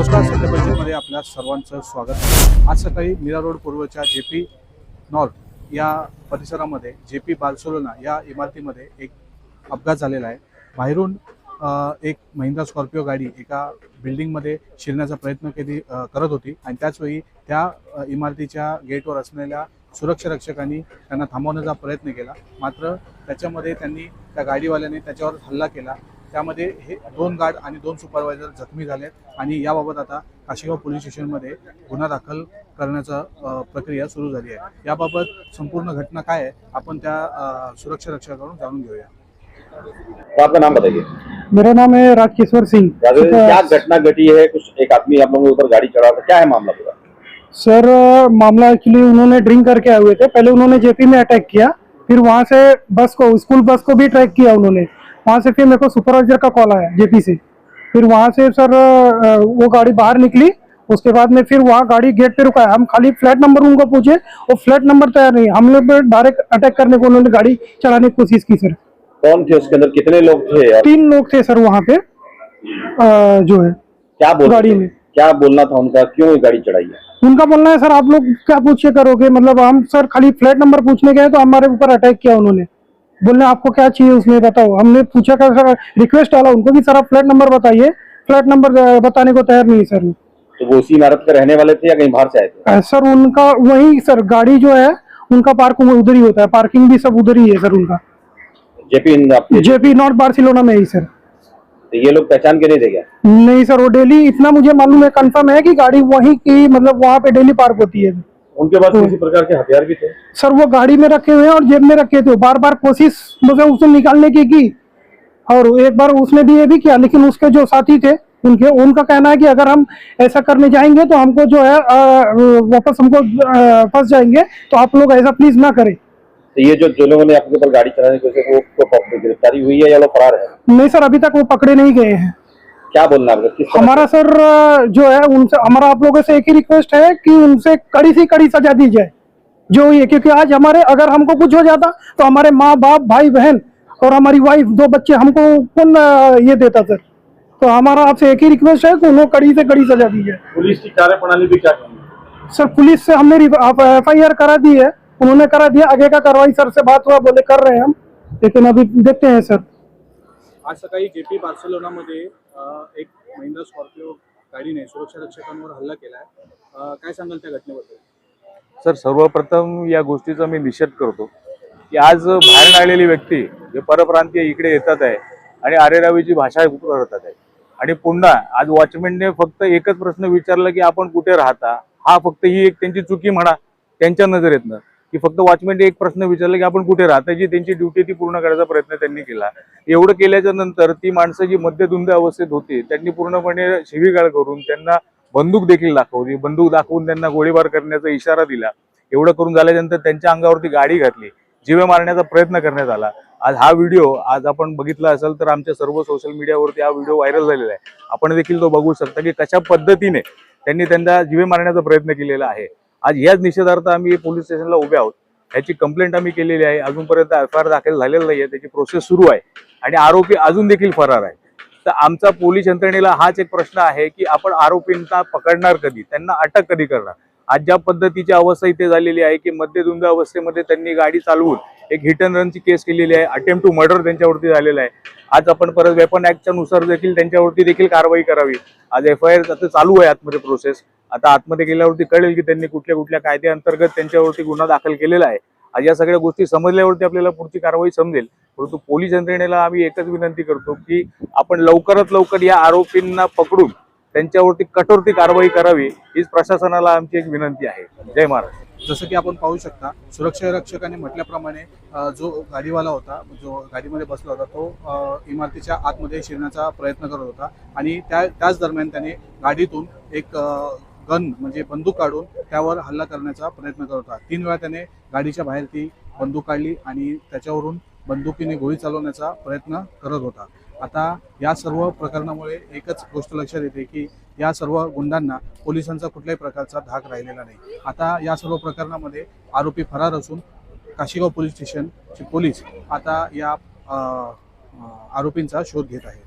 नमस्कार सत्य परिषदमध्ये आपल्या सर्वांचं स्वागत आज सकाळी Mira road पूर्वच्या J P north या परिसरामध्ये जे पी बार्सोलोना या इमारतीमध्ये एक अपघात झालेला आहे. बाहेरून एक महिंद्रा स्कॉर्पिओ गाडी एका बिल्डिंगमध्ये शिरण्याचा प्रयत्न केली करत होती आणि त्याचवेळी त्या इमारतीच्या गेटवर असलेल्या सुरक्षा रक्षकांनी त्यांना थांबवण्याचा प्रयत्न केला. मात्र त्याच्यामध्ये त्यांनी त्या गाडीवाल्याने त्याच्यावर हल्ला केला. त्यामध्ये हे दोन गार्ड आणि दोन सुपरवायझर जखमी झालेत आणि याबाबत आता काशीगाव पोलीस स्टेशनमध्ये गुन्हा दाखल करण्याचा प्रक्रिया सुरू झाली आहे. याबाबत संपूर्ण घटना काय आहे आपण त्या सुरक्षा रक्षकाकडून जाणून घेऊया. तो आपका नाम बताइए। मेरा नाम है राजकिशोर सिंह। क्या घटना घटी है? कुछ एक आदमी आप लोगों के ऊपर गाड़ी चढ़ा था। क्या है मामला पूरा? सर मामला एक्चुअली उन्होंने ड्रिंक करके आए हुए थे। पहले उन्होंने जेपी में अटैक किया फिर वहां से बस को स्कूल बस को भी ट्रैक किया उन्होंने। वहाँ से फिर मेरे को सुपरवाइजर का कॉल आया जेपी से। फिर वहाँ से सर वो गाड़ी बाहर निकली उसके बाद में फिर वहाँ गाड़ी गेट पे रुका। हम खाली फ्लैट नंबर उनको पूछे वो फ्लैट नंबर तैयार नहीं हम लोग डायरेक्ट अटैक करने को उन्होंने गाड़ी चलाने की कोशिश की सर कौन थे उसके अंदर? कितने लोग थे और तीन लोग थे सर वहाँ पे अ, जो है क्या बोल गाड़ी में। क्या बोलना था उनका? क्यों गाड़ी चढ़ाई है? उनका बोलना है सर आप लोग क्या पूछ के करोगे? मतलब हम सर खाली फ्लैट नंबर पूछने गए तो हमारे ऊपर अटैक किया उन्होंने। बोलने आपको क्या चाहिए उसमें बताओ। हमने पूछा का सर रिक्वेस्ट डाला उनको कि सर आप फ्लैट नंबर बताइए। फ्लैट नंबर बताने को तैयार नहीं सर। तो वो उसी इमारत के रहने वाले थे या कहीं बाहर से आए थे? सर उनका वही सर गाड़ी जो है उनका पार्क उधर ही होता है। पार्किंग भी सब उधर ही है सर उनका। जेपी जेपी नॉर्थ बार्सिलोना में ही सर। तो ये लोग पहचान के नहीं क्या? नहीं सर वो डेली इतना मुझे मालूम है कंफर्म है कि गाड़ी वहीं की मतलब वहाँ पे डेली पार्क होती है। उनके पास किसी प्रकार के हथियार भी थे? सर वो गाड़ी में रखे हुए हैं और जेब में रखे थे। बार बार कोशिश मुझे उसे निकालने की की और एक बार उसने भी ये भी किया लेकिन उसके जो साथी थे उनके उनका कहना है कि अगर हम ऐसा करने जाएँगे तो हमको जो है वापस हमको फंस जाएँगे तो आप लोग ऐसा प्लीज़ ना करें। तो ये जो जो लोगों ने आपके ऊपर गाड़ी चलाने की कोशिश वो को गिरफ्तारी हुई है या लोग फरार है? नहीं सर अभी तक वो पकड़े नहीं गए हैं। क्या बोलना है हमारा सर जो है उनसे हमारा आप लोगों से एक ही रिक्वेस्ट है कि उनसे कड़ी सी कड़ी सजा दी जाए जो ये क्योंकि आज हमारे अगर हमको कुछ हो जाता तो हमारे माँ बाप भाई बहन और हमारी वाइफ दो बच्चे हमको कौन ये देता सर। तो हमारा आपसे एक ही रिक्वेस्ट है कि उन्हें कड़ी से कड़ी सजा दी जाए। पुलिस की कार्यप्रणाली भी क्या सर पुलिस से हमने एफ़ आई आर करा दी है उन्होंने करा दिया आगे का कार्रवाई सर से बात हुआ बोले कर रहे हैं हम लेकिन अभी देखते हैं सर। आज सकाळी जे पी बार्सेलोनामध्ये एक महिंद्रा स्कॉर्पिओ गाडीने सुरक्षा रक्षकांवर हल्ला केला आहे काय सांगाल त्या घटनेबद्दल? सर सर्वप्रथम या गोष्टीचा मी निषेध करतो की आज बाहेर आलेली व्यक्ती जे परप्रांतीय इकडे येतात आहे आणि आरेरावीची भाषा करतात आहे. आणि पुन्हा आज वॉचमॅनने फक्त एकच प्रश्न विचारला की आपण कुठे राहता? हा फक्त ही एक त्यांची चुकी म्हणा त्यांच्या नजरेतनं. की फक्त वॉचमॅनने एक प्रश्न विचारला की आपण कुठे राहता जी त्यांची ड्युटी ती पूर्ण करायचा प्रयत्न त्यांनी केला. एवढं केल्याच्यानंतर ती माणसं जी मध्यधुंद अवस्थेत होती त्यांनी पूर्णपणे शिवीगाळ करून त्यांना बंदूक देखील दाखवली. बंदूक दाखवून त्यांना गोळीबार करण्याचा इशारा दिला. एवढं करून झाल्यानंतर त्यांच्या अंगावरती गाडी घातली. जीवे मारण्याचा प्रयत्न करण्यात आला. आज हा व्हिडिओ आज आपण बघितला असेल तर आमच्या सर्व सोशल मीडियावरती हा व्हिडिओ व्हायरल झालेला आहे. आपण देखील तो बघू शकता की कशा पद्धतीने त्यांनी त्यांना जीवे मारण्याचा प्रयत्न केलेला आहे. आज याच निषेधार्थ आम्ही पोलीस स्टेशनला उभे आहोत. याची कंप्लेंट आम्ही केलेली आहे. अजूनपर्यंत एफ आय आर दाखल झालेला नाही आहे त्याची प्रोसेस सुरू आहे. आणि आरोपी अजून देखील फरार आहे. तर आमचा पोलीस यंत्रणेला हाच एक प्रश्न आहे की आपण आरोपींना पकडणार कधी? त्यांना अटक कधी करणार? आज ज्या पद्धतीची अवस्था इथे झालेली आहे की मध्यधुंद अवस्थेमध्ये त्यांनी गाडी चालवून एक हिट अँड रनची केस केलेली आहे. अटेम्प्ट टू मर्डर त्यांच्यावरती झालेला आहे. आज आपण परत वेपन ऍक्टच्या नुसार देखील त्यांच्यावरती देखील कारवाई करावी. आज एफ आय आर आता चालू आहे आतमध्ये प्रोसेस आता आतमध्ये गेल्यावरती कळेल की त्यांनी कुठल्या कुठल्या कायद्याअंतर्गत त्यांच्यावरती गुन्हा दाखल केलेला आहे. या सगळ्या गोष्टी समजल्यावरती आपल्याला पुढची कारवाई समजेल. परंतु पोलीस यंत्रणेला आम्ही एकच विनंती करतो की आपण लवकरात लवकर या आरोपींना पकडून त्यांच्यावरती कठोरती कारवाई करावी हीच प्रशासनाला आमची एक विनंती आहे. जय महाराज. जसं की आपण पाहू शकता सुरक्षा रक्षकाने म्हटल्याप्रमाणे जो गाडीवाला होता जो गाडीमध्ये बसला होता तो इमारतीच्या आतमध्ये शिरण्याचा प्रयत्न करत होता आणि त्या त्याच दरम्यान त्याने गाडीतून एक गन म्हणजे बंदूक काढून त्यावर हल्ला करण्याचा प्रयत्न करत होता. तीन वेळा त्याने गाडीच्या बाहेर ती बंदूक काढली आणि त्याच्यावरून बंदुकीने गोळी चालवण्याचा प्रयत्न करत होता. आता या सर्व प्रकरणामुळे एकच गोष्ट लक्षात येते की या सर्व गुंडांना पोलिसांचा कुठल्याही प्रकारचा धाक राहिलेला नाही. आता या सर्व प्रकरणामध्ये आरोपी फरार असून काशीगाव पोलीस स्टेशनचे पोलीस आता या आरोपींचा शोध घेत आहेत.